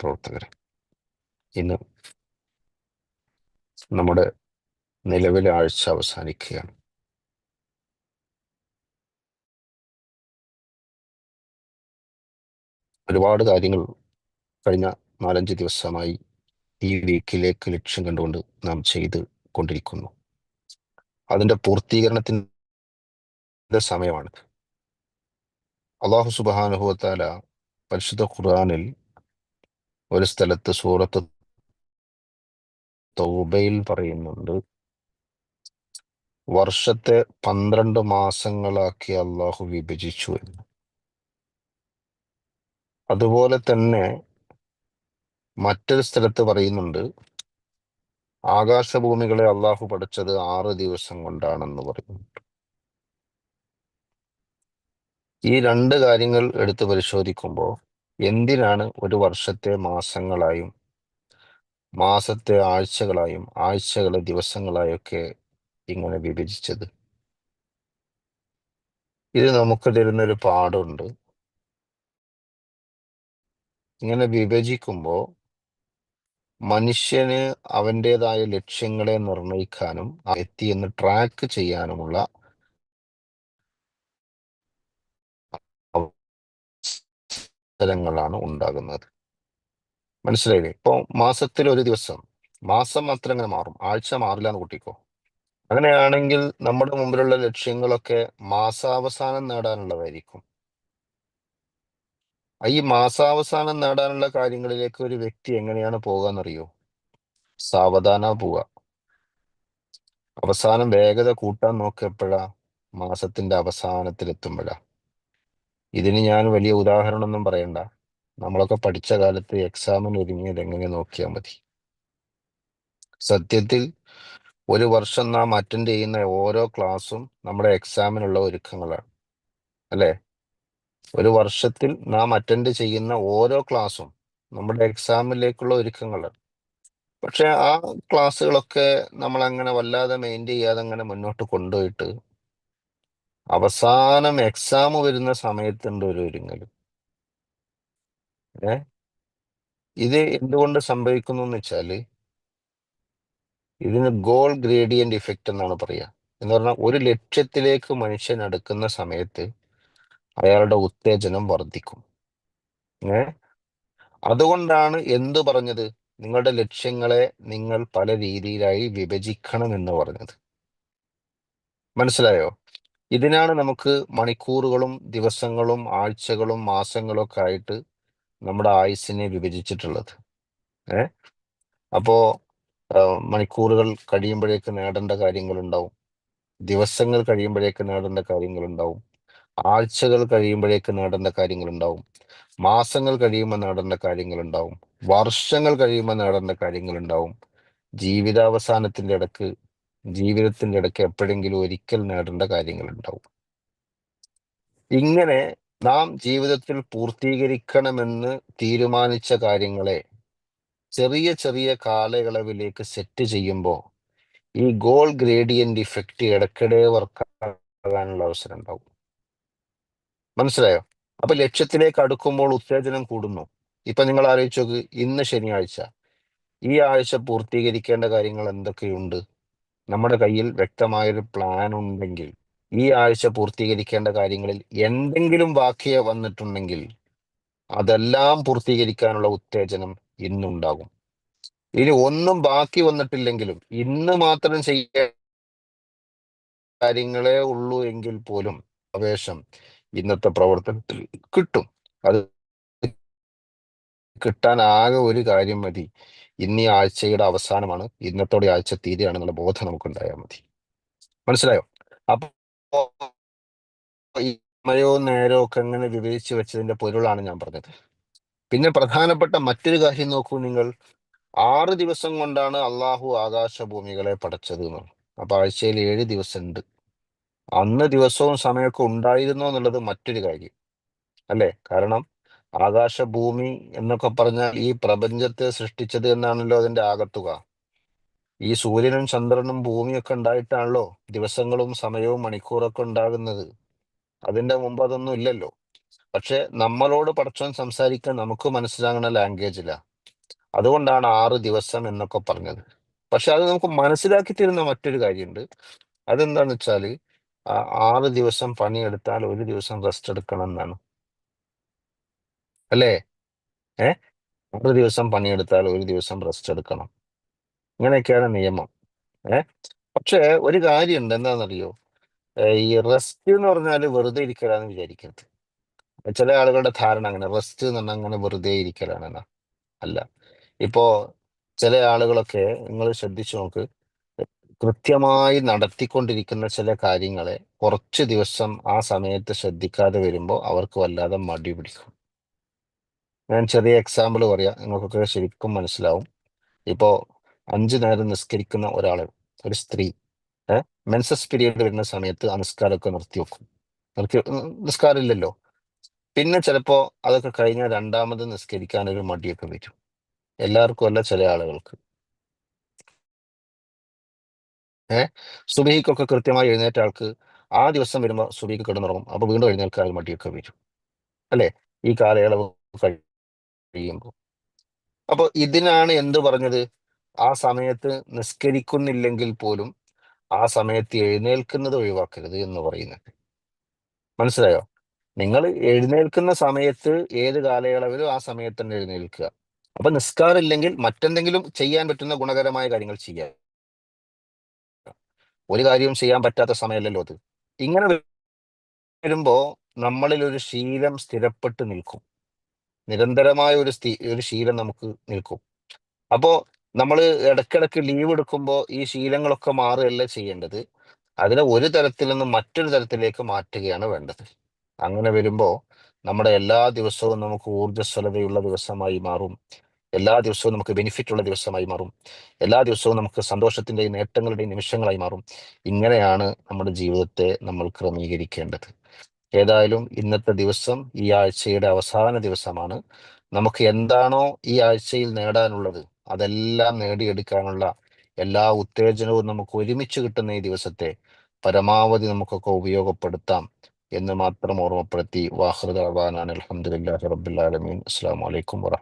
സഹപ്രവർത്തകരെ ഇന്ന് നമ്മുടെ നിലവിലെ ആഴ്ച അവസാനിക്കുകയാണ്. ഒരുപാട് കാര്യങ്ങൾ കഴിഞ്ഞ നാലഞ്ച് ദിവസമായി ഈ വീക്കിലേക്ക് ലക്ഷ്യം കണ്ടുകൊണ്ട് നാം ചെയ്ത് കൊണ്ടിരിക്കുന്നു. അതിന്റെ പൂർത്തീകരണത്തിന്റെ സമയമാണ്. അള്ളാഹു സുബാനുഭവത്താല പരിശുദ്ധ ഖുർആാനിൽ ഒരു സ്ഥലത്ത് സൂറത്ത് തൗബയിൽ പറയുന്നുണ്ട്. വർഷത്തെ പന്ത്രണ്ട് മാസങ്ങളാക്കി അള്ളാഹു വിഭജിച്ചു എന്ന്. അതുപോലെ തന്നെ മറ്റൊരു സ്ഥലത്ത് പറയുന്നുണ്ട് ആകാശഭൂമികളെ അള്ളാഹു പഠിച്ചത് ആറ് ദിവസം കൊണ്ടാണെന്ന് പറയുന്നുണ്ട്. ഈ രണ്ട് കാര്യങ്ങൾ എടുത്തു പരിശോധിക്കുമ്പോൾ എന്തിനാണ് ഒരു വർഷത്തെ മാസങ്ങളായും മാസത്തെ ആഴ്ചകളായും ആഴ്ചകളെ ദിവസങ്ങളായൊക്കെ ഇങ്ങനെ വിഭജിച്ചത്? ഇത് നമുക്ക് തരുന്നൊരു പാടുണ്ട്. ഇങ്ങനെ വിഭജിക്കുമ്പോൾ മനുഷ്യന് അവന്റെതായ ലക്ഷ്യങ്ങളെ നിർണയിക്കാനും എത്തിയെന്ന് ട്രാക്ക് ചെയ്യാനുമുള്ള അവസരങ്ങളാണ് ഉണ്ടാകുന്നത്. മനസ്സിലായില്ലേ? ഇപ്പൊ മാസത്തിൽ ഒരു ദിവസം മാസം മാത്രം അങ്ങനെ മാറും. ആഴ്ച മാറില്ല എന്ന് കൂട്ടിക്കോ. അങ്ങനെയാണെങ്കിൽ നമ്മുടെ മുമ്പിലുള്ള ലക്ഷ്യങ്ങളൊക്കെ മാസാവസാനം നേടാനുള്ളതായിരിക്കും. ഈ മാസാവസാനം നേടാനുള്ള കാര്യങ്ങളിലേക്ക് ഒരു വ്യക്തി എങ്ങനെയാണ് പോകാന്നറിയോ? സാവധാന പോവുക. അവസാനം വേഗത കൂട്ടാൻ നോക്കിയപ്പോഴാ മാസത്തിന്റെ അവസാനത്തിൽ എത്തുമ്പോഴാ ഇതിന് ഞാൻ വലിയ ഉദാഹരണമൊന്നും പറയണ്ട. നമ്മളൊക്കെ പഠിച്ച കാലത്ത് എക്സാമിന് ഒരുങ്ങിയത് എങ്ങനെ നോക്കിയാൽ മതി. സത്യത്തിൽ ഒരു വർഷം നാം അറ്റൻഡ് ചെയ്യുന്ന ഓരോ ക്ലാസ്സും നമ്മുടെ എക്സാമിനുള്ള ഒരുക്കങ്ങളാണ്. അല്ലേ? ഒരു വർഷത്തിൽ നാം അറ്റൻഡ് ചെയ്യുന്ന ഓരോ ക്ലാസ്സും നമ്മുടെ എക്സാമിലേക്കുള്ള ഒരുക്കങ്ങളാണ്. പക്ഷെ ആ ക്ലാസ്സുകളൊക്കെ നമ്മൾ അങ്ങനെ വല്ലാതെ മെയിന്റെയിൻ ചെയ്യാതെ അങ്ങനെ മുന്നോട്ട് കൊണ്ടുപോയിട്ട് അവസാനം എക്സാം വരുന്ന സമയത്തുണ്ട് ഒരു ഒരുങ്ങലും. ഏ? ഇത് എന്തുകൊണ്ട് സംഭവിക്കുന്നു എന്ന് വെച്ചാൽ ഇതിന് ഗോൾ ഗ്രേഡിയന്റ് ഇഫക്റ്റ് എന്നാണ് പറയുക എന്ന് പറഞ്ഞാൽ ഒരു ലക്ഷ്യത്തിലേക്ക് മനുഷ്യൻ അടുക്കുന്ന സമയത്ത് അയാളുടെ ഉത്തേജനം വർദ്ധിക്കും. ഏ? അതുകൊണ്ടാണ് എന്ത് പറഞ്ഞത്? നിങ്ങളുടെ ലക്ഷ്യങ്ങളെ നിങ്ങൾ പല രീതിയിലായി വിഭജിക്കണം എന്ന് പറഞ്ഞത്. മനസ്സിലായോ? ഇതിനാണ് നമുക്ക് മണിക്കൂറുകളും ദിവസങ്ങളും ആഴ്ചകളും മാസങ്ങളും ഒക്കെ ആയിട്ട് നമ്മുടെ ആയുസ്സിനെ വിഭജിച്ചിട്ടുള്ളത്. ഏ? അപ്പോ മണിക്കൂറുകൾ കഴിയുമ്പോഴേക്ക് നേടേണ്ട കാര്യങ്ങളുണ്ടാവും. ദിവസങ്ങൾ കഴിയുമ്പോഴേക്ക് നേടേണ്ട കാര്യങ്ങളുണ്ടാവും. ആഴ്ചകൾ കഴിയുമ്പോഴേക്ക് നേടേണ്ട കാര്യങ്ങളുണ്ടാവും. മാസങ്ങൾ കഴിയുമ്പോൾ നേടേണ്ട കാര്യങ്ങളുണ്ടാവും. വർഷങ്ങൾ കഴിയുമ്പോൾ നേടേണ്ട കാര്യങ്ങളുണ്ടാവും. ജീവിതാവസാനത്തിന്റെ ഇടയ്ക്ക് ജീവിതത്തിന്റെ ഇടയ്ക്ക് എപ്പോഴെങ്കിലും ഒരിക്കൽ നേടേണ്ട കാര്യങ്ങളുണ്ടാവും. ഇങ്ങനെ നാം ജീവിതത്തിൽ പൂർത്തീകരിക്കണമെന്ന് തീരുമാനിച്ച കാര്യങ്ങളെ ചെറിയ ചെറിയ കാലയളവിലേക്ക് സെറ്റ് ചെയ്യുമ്പോൾ ഈ ഗോൾ ഗ്രേഡിയന്റ് ഇഫക്റ്റ് ഇടയ്ക്കിടെ വർക്കാകാനുള്ള അവസരം ഉണ്ടാവും മനസ്സിലായോ? അപ്പൊ ലക്ഷ്യത്തിലേക്ക് അടുക്കുമ്പോൾ ഉത്തേജനം കൂടുന്നു. ഇപ്പൊ നിങ്ങൾ ആലോചിച്ചു ഇന്ന് ശനിയാഴ്ച. ഈ ആഴ്ച പൂർത്തീകരിക്കേണ്ട കാര്യങ്ങൾ എന്തൊക്കെയുണ്ട്? നമ്മുടെ കയ്യിൽ വ്യക്തമായൊരു പ്ലാൻ ഉണ്ടെങ്കിൽ ഈ ആഴ്ച പൂർത്തീകരിക്കേണ്ട കാര്യങ്ങളിൽ എന്തെങ്കിലും വാക്യ വന്നിട്ടുണ്ടെങ്കിൽ അതെല്ലാം പൂർത്തീകരിക്കാനുള്ള ഉത്തേജനം ഇന്നുണ്ടാകും. ഇനി ഒന്നും ബാക്കി വന്നിട്ടില്ലെങ്കിലും ഇന്ന് മാത്രം ചെയ്യ കാര്യങ്ങളെ ഉള്ളൂ എങ്കിൽ പോലും ആവേശം ഇന്നത്തെ പ്രവർത്തനത്തിൽ കിട്ടും. അത് കിട്ടാൻ ആകെ ഒരു കാര്യം മതി. ഇന്നീ ആഴ്ചയുടെ അവസാനമാണ്. ഇന്നത്തോടെ ആഴ്ച തീരെയാണെന്നുള്ള ബോധം നമുക്കുണ്ടായാൽ മതി. മനസ്സിലായോ? അപ്പോ ഈ നേരോ ഒക്കെ അങ്ങനെ വിവേചിച്ച് വെച്ചതിന്റെ പൊരുളാണ് ഞാൻ പറഞ്ഞത്. പിന്നെ പ്രധാനപ്പെട്ട മറ്റൊരു കാര്യം നോക്കൂ നിങ്ങൾ. ആറ് ദിവസം കൊണ്ടാണ് അള്ളാഹു ആകാശഭൂമികളെ പടച്ചത് എന്ന്. അപ്പൊ ആഴ്ചയിൽ ഏഴ് ദിവസം ഉണ്ട് അന്ന് ദിവസവും സമയമൊക്കെ ഉണ്ടായിരുന്നോ എന്നുള്ളത് മറ്റൊരു കാര്യം. അല്ലേ? കാരണം ആകാശഭൂമി എന്നൊക്കെ പറഞ്ഞാൽ ഈ പ്രപഞ്ചത്തെ സൃഷ്ടിച്ചത് എന്നാണല്ലോ അതിന്റെ ആകത്തുക. ഈ സൂര്യനും ചന്ദ്രനും ഭൂമിയൊക്കെ ഉണ്ടായിട്ടാണല്ലോ ദിവസങ്ങളും സമയവും മണിക്കൂറൊക്കെ ഉണ്ടാകുന്നത്. അതിന്റെ മുമ്പ് അതൊന്നും ഇല്ലല്ലോ. പക്ഷെ നമ്മളോട് പടച്ചോൻ സംസാരിക്കാൻ നമുക്ക് മനസ്സിലാകുന്ന ലാംഗ്വേജില. അതുകൊണ്ടാണ് ആറ് ദിവസം എന്നൊക്കെ പറഞ്ഞത്. പക്ഷെ അത് നമുക്ക് മനസ്സിലാക്കി തരുന്ന മറ്റൊരു കാര്യമുണ്ട്. അതെന്താണെന്ന് വെച്ചാൽ ആറ് ദിവസം പണിയെടുത്താൽ ഒരു ദിവസം റെസ്റ്റ് എടുക്കണം എന്നാണ്. അല്ലേ? ഏ? ഒരു ദിവസം പണിയെടുത്താൽ ഒരു ദിവസം റെസ്റ്റ് എടുക്കണം. ഇങ്ങനെയൊക്കെയാണ് നിയമം. ഏ? പക്ഷേ ഒരു കാര്യമുണ്ട്. എന്താണെന്നറിയോ? ഈ റെസ്റ്റ് എന്ന് പറഞ്ഞാൽ വെറുതെ ഇരിക്കലാന്ന് വിചാരിക്കരുത്. ചില ആളുകളുടെ ധാരണ അങ്ങനെ റെസ്റ്റ് എന്ന് പറഞ്ഞാൽ അങ്ങനെ വെറുതെ ഇരിക്കലാണെന്നാ അല്ല. ഇപ്പോ ചില ആളുകളൊക്കെ നിങ്ങൾ ശ്രദ്ധിച്ചു നോക്ക് കൃത്യമായി നടത്തിക്കൊണ്ടിരിക്കുന്ന ചില കാര്യങ്ങളെ കുറച്ച് ദിവസം ആ സമയത്ത് ശ്രദ്ധിക്കാതെ വരുമ്പോൾ അവർക്ക് വല്ലാതെ മടി പിടിക്കും. ഞാൻ ചെറിയ എക്സാമ്പിൾ പറയാം. നിങ്ങൾക്കൊക്കെ ശരിക്കും മനസ്സിലാവും. ഇപ്പോ അഞ്ചു നേരം നിസ്കരിക്കുന്ന ഒരാൾ ഒരു സ്ത്രീ ഏഹ് മെൻസസ് പീരീഡ് വരുന്ന സമയത്ത് ആ നിസ്കാരമൊക്കെ നിർത്തി വെക്കും. നിർത്തി ഉം, നിസ്കാരം ഇല്ലല്ലോ. പിന്നെ ചിലപ്പോ അതൊക്കെ കഴിഞ്ഞ രണ്ടാമത് നിസ്കരിക്കാൻ ഒരു മടിയൊക്കെ വരും. എല്ലാവർക്കും അല്ല ചില ആളുകൾക്ക്. ഏഹ് സുബഹിക്കൊക്കെ കൃത്യമായി എഴുന്നേറ്റ ആൾക്ക് ആ ദിവസം വരുമ്പോൾ സുബഹിക്ക് കിടന്നുറങ്ങും. അപ്പൊ വീണ്ടും എഴുന്നേൽക്കാൻ മടിയൊക്കെ വരും. അല്ലേ? ഈ കാലയളവ് കഴിയുമ്പോൾ അപ്പൊ ഇതിനാണ് എന്ത് പറഞ്ഞത്? ആ സമയത്ത് നിസ്കരിക്കുന്നില്ലെങ്കിൽ പോലും ആ സമയത്ത് എഴുന്നേൽക്കുന്നത് ഒഴിവാക്കരുത് എന്ന് പറയുന്നത്. മനസ്സിലായോ? നിങ്ങൾ എഴുന്നേൽക്കുന്ന സമയത്ത് ഏത് കാലയളവിലും ആ സമയത്ത് തന്നെ എഴുന്നേൽക്കുക. അപ്പൊ നിസ്കാരം ഇല്ലെങ്കിൽ മറ്റെന്തെങ്കിലും ചെയ്യാൻ പറ്റുന്ന ഗുണകരമായ കാര്യങ്ങൾ ചെയ്യാം ഒരു കാര്യവും ചെയ്യാൻ പറ്റാത്ത സമയമല്ലല്ലോ അത്. ഇങ്ങനെ വരുമ്പോ നമ്മളിൽ ഒരു ശീലം സ്ഥിരപ്പെട്ട് നിൽക്കും. നിരന്തരമായ ഒരു സ്ഥി ഒരു ശീലം നമുക്ക് നിൽക്കും. അപ്പോ നമ്മൾ ഇടയ്ക്കിടയ്ക്ക് ലീവ് എടുക്കുമ്പോൾ ഈ ശീലങ്ങളൊക്കെ മാറുകയല്ല ചെയ്യേണ്ടത്? അതിനെ ഒരു തരത്തിൽ നിന്ന് മറ്റൊരു തരത്തിലേക്ക് മാറ്റുകയാണ് വേണ്ടത്. അങ്ങനെ വരുമ്പോൾ നമ്മുടെ എല്ലാ ദിവസവും നമുക്ക് ഊർജസ്വലതയുള്ള ദിവസമായി മാറും. എല്ലാ ദിവസവും നമുക്ക് ബെനിഫിറ്റ് ഉള്ള ദിവസമായി മാറും. എല്ലാ ദിവസവും നമുക്ക് സന്തോഷത്തിന്റെയും നേട്ടങ്ങളുടെയും നിമിഷങ്ങളായി മാറും. ഇങ്ങനെയാണ് നമ്മുടെ ജീവിതത്തെ നമ്മൾ ക്രമീകരിക്കേണ്ടത്. ഏതായാലും ഇന്നത്തെ ദിവസം ഈ ആഴ്ചയുടെ അവസാന ദിവസമാണ്. നമുക്ക് എന്താണോ ഈ ആഴ്ചയിൽ നേടാനുള്ളത് അതെല്ലാം നേടിയെടുക്കാനുള്ള എല്ലാ ഉത്തേജനവും നമുക്ക് ഒരുമിച്ച് കിട്ടുന്ന ഈ ദിവസത്തെ പരമാവധി നമുക്കൊക്കെ ഉപയോഗപ്പെടുത്താം എന്ന് മാത്രം ഓർമ്മപ്പെടുത്തി. വാഹൃദാൻ അലഹമുല്ലാ റബ്ബുലാലമീൻ അസ്സാം വലൈക്കും വറഹ്മത്തുള്ളാഹി